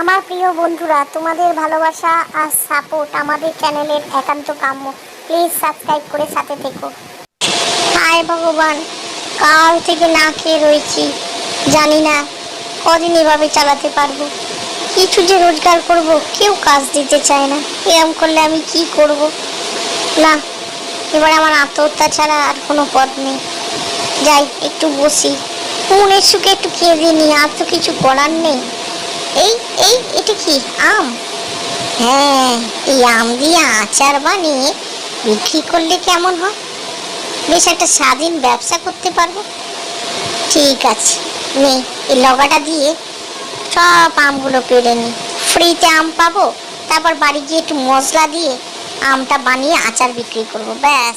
আমার প্রিয় বন্ধুরা, তোমাদের ভালোবাসা আর সাপোর্ট আমাদের চ্যানেলের একান্ত কাম্য। প্লিজ সাবস্ক্রাইব করে সাথে থেকো। হায় ভগবান, কাল থেকে না খেয়ে রয়েছি। জানি না কদিন এভাবে চালাতে পারব। কিছু যে রোজগার করব, কেউ কাজ দিতে চায় না। এরম করলে আমি কি করব? না, এবার আমার আত্মহত্যা ছাড়া আর কোনো পথ নেই। যাই, একটু বসি। মনের সুখে একটু খেয়ে নি, আর তো কিছু করার নেই। এই এই, এটা কি, আম? হ্যাঁ এই আম দিয়ে আচার বানিয়ে বিক্রি করলে কেমন হয়? বেশ একটা স্বাধীন ব্যবসা করতে পারব। ঠিক আছে, নে, এই লগাটা দিয়ে সব আমগুলো পেরে নি। ফ্রিতে আম পাবো, তারপর বাড়ি গিয়ে একটু মশলা দিয়ে আমটা বানিয়ে আচার বিক্রি করব, ব্যাস।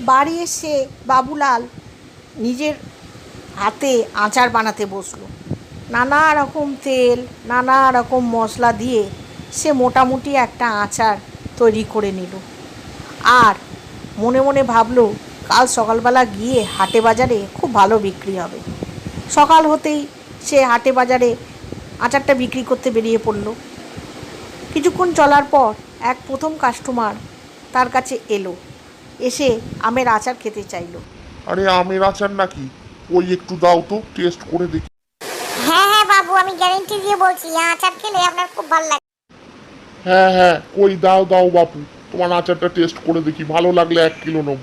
বাড়ি এসে বাবুলাল নিজের হাতে আচার বানাতে বসল। নানা রকম তেল, নানা রকম মশলা দিয়ে সে মোটামুটি একটা আচার তৈরি করে নিল। আর মনে মনে ভাবলো, কাল সকালবেলা গিয়ে হাটে বাজারে খুব ভালো বিক্রি হবে। সকাল হতেই সে হাটে বাজারে আচারটা বিক্রি করতে বেরিয়ে পড়ল। কিছুক্ষণ চলার পর এক প্রথম কাস্টমার তার কাছে এলো, এসে আমের আচার খেতে চাইলো। আরে, আমের আচার নাকি? ওই একটু দাও তো টেস্ট করে দেখি। বাবু আমি গ্যারেন্টি দিয়ে বলছি এই আচার খেলে আপনার খুব ভালো লাগবে হ্যাঁ হ্যাঁ ওই দাও দাও বাপু তোমার আচারটা টেস্ট করে দেখি ভালো লাগলে এক কিলো নেব।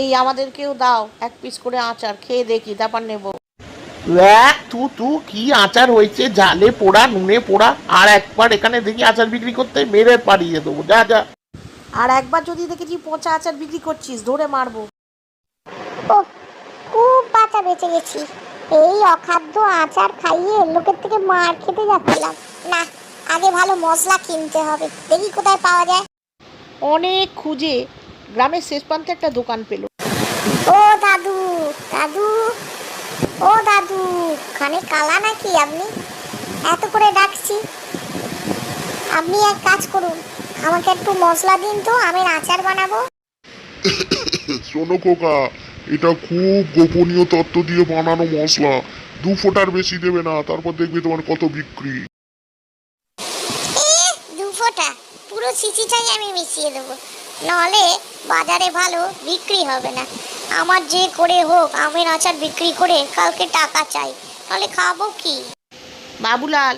এই আমাদেরকেও দাও এক পিস করে আচার খেয়ে দেখি তারপর নেব। দেখ তু তু কি আচার হয়েছে জালে পোড়া নুনে পোড়া আর একবার এখানে দেখি আচার বিক্রি করতে মেরে পাড়িয়ে দেবো যা যা। আর একবার যদি দেখেছি পচা আচার বিক্রি করছিস ধরে মারবো। ও খুব বাঁচা বেঁচে গেছি। এই অখাদ্য আচার খাইয়ে লোকের থেকে মার খেতে যাচ্ছিলাম। না আগে ভালো মশলা কিনতে হবে। দেখি কোথায় পাওয়া যায়। অনেক খুঁজে গ্রামের শেষ প্রান্তে একটা দোকান পেল। ও দাদু দাদু ও দাদু খানে কালা নাকি আপনি? এত করে ডাকছি। আপনি এক কাজ করুন আমাকে একটু মশলা দিন তো আমি আচার বানাবো। শোনো খোকা এটা খুব গোপনীয় তত্ত্ব দিয়ে বানানো মশলা। দু ফোঁটার বেশি দেবে না তারপর দেখবি তোমার কত বিক্রি। এ, দু ফোঁটা। পুরো সিচিটাই আমি মিশিয়ে দেবো। নাহলে বাজারে ভালো বিক্রি হবে না। আমার যে করে হোক আমের আচার বিক্রি করে কালকে টাকা চাই। তাহলে খাব কি? বাবুলাল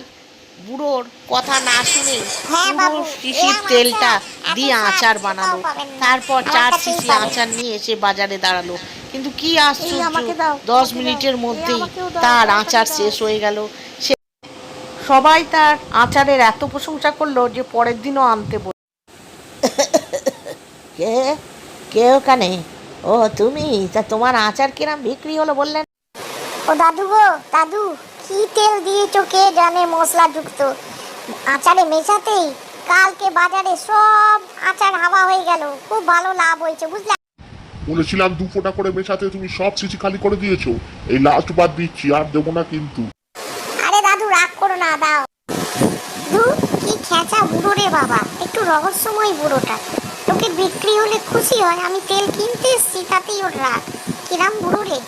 বুড়োর কথা না শুনে হ্যাঁ পুরো শিশির তেলটা দিয়ে আচার বানালো। তারপর চার শিশি আচার নিয়ে এসে বাজারে দাঁড়াল। কিন্তু কি আশ্চর্য আমাকে দাও, দশ মিনিটের মধ্যেই তার আচার শেষ হয়ে গেল। সে সবাই তার আচারের এত প্রশংসা করল যে পরের দিনও আনতে বল কে? কে ওখানে? ও তুমি? তা তোমার আচার কিরাম বিক্রি হলো বললেন? ও দাদু গো দাদু। কি তেল দিয়েছ কে জানে মশলা যুক্ত আচারে মেশাতেই কালকে বাজারে সব আচার হাওয়া হয়ে গেল। খুব ভালো লাভ হয়েছে বুঝলে? বলেছিলাম দু ফোঁটা করে মেশাতে তুমি সব সিসি খালি করে দিয়েছ। এই লাস্ট বার দিচ্ছি আর দেবো না কিন্তু। আরে দাদু রাগ করো না দাও। দু কি খেঁচা বুড়ো রে বাবা একটু রহস্যময় বুড়োটা। তোকে বিক্রি হলে খুশি হয় আমি তেল কিনতে এসছি তাতেই ওর রাগ। কিরাম বুড়ো রে।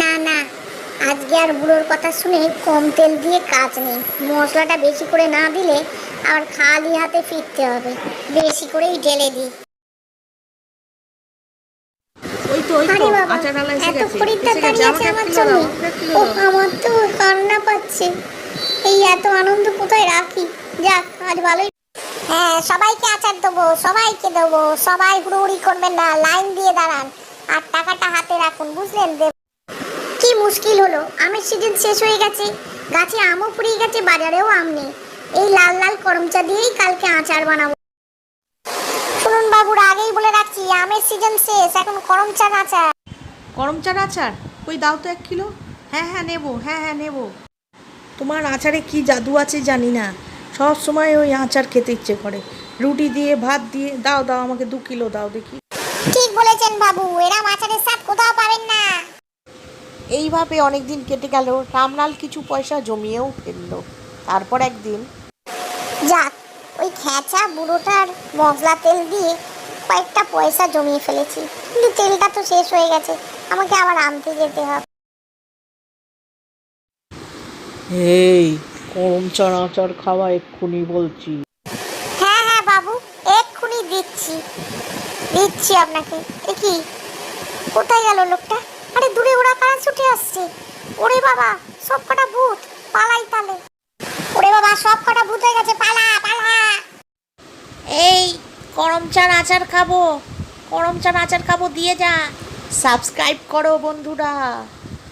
না না আজকে আর বুড়োর কথা শুনে কম তেল দিয়ে কাজ নেই। মশলাটা বেশি করে না দিলে আবার খালি হাতে ফিরতে হবে। বেশি করেই ঢেলে দিই। আরে এত খরিদ্দার দাঁড়িয়ে আছে আমার জন্য? ও আমার তো কান্না পাচ্ছে। এই এত আনন্দ কোথায় রাখি? যাক আজ ভালোই। হ্যাঁ সবাইকে আচার দেবো সবাইকে দেবো। সবাই হুড়োহুড়ি করবেন না লাইন দিয়ে দাঁড়ান। আর টাকাটা হাতে রাখুন বুঝলেন? মুশকিল হলো। আমের সিজন শেষ হয়ে গেছে। গাছে আমও ফুরিয়ে গেছে বাজারেও আম নেই। এই লাল লাল করমচা দিয়েই কালকে আচার বানাবো। শুনুন বাবুর আগেই বলে রাখছি আমের সিজন শেষ এখন করমচা আচার। গরম চার আচার? ওই দাও তো এক কিলো। হ্যাঁ হ্যাঁ নেব হ্যাঁ হ্যাঁ নেব। তোমার আচারে কি জাদু আছে জানি না। সব সময় ওই আচার খেতে ইচ্ছে করে। রুটি দিয়ে ভাত দিয়ে দাও দাও আমাকে দু কিলো দাও দেখি। ঠিক বলেছেন বাবু এরা আচারের স্বাদ কোথাও পাবেন না। এইভাবে অনেক দিন কেটে গেল রামলাল কিছু পয়সা জমিয়েও ফেলল। তারপর একদিন যাক ওই খেঁচা বুড়োটার মশলা তেল দিয়ে কয়েকটা পয়সা জমিয়ে ফেলেছি। কিন্তু তেলটা তো শেষ হয়ে গেছে আমাকে আবার আনতে যেতে হবে। এই করম চার আচার খাওয়া এক্ষুনি বলছি। হ্যাঁ হ্যাঁ বাবু এক্ষুনি দিচ্ছি। দিচ্ছি আপনাকে। এ কি? কোথায় গেল লোকটা? আরে দূরে ওরা কারা ছুটে আসছে? ওরে বাবা, সব কটা ভূত, পালাই তালে। ওরে বাবা, সব কটা ভূত হয়ে গেছে, পালা পালা। এই করম চার আচার খাব। করম চার আচার খাব, দিয়ে যা। সাবস্ক্রাইব করো বন্ধুরা।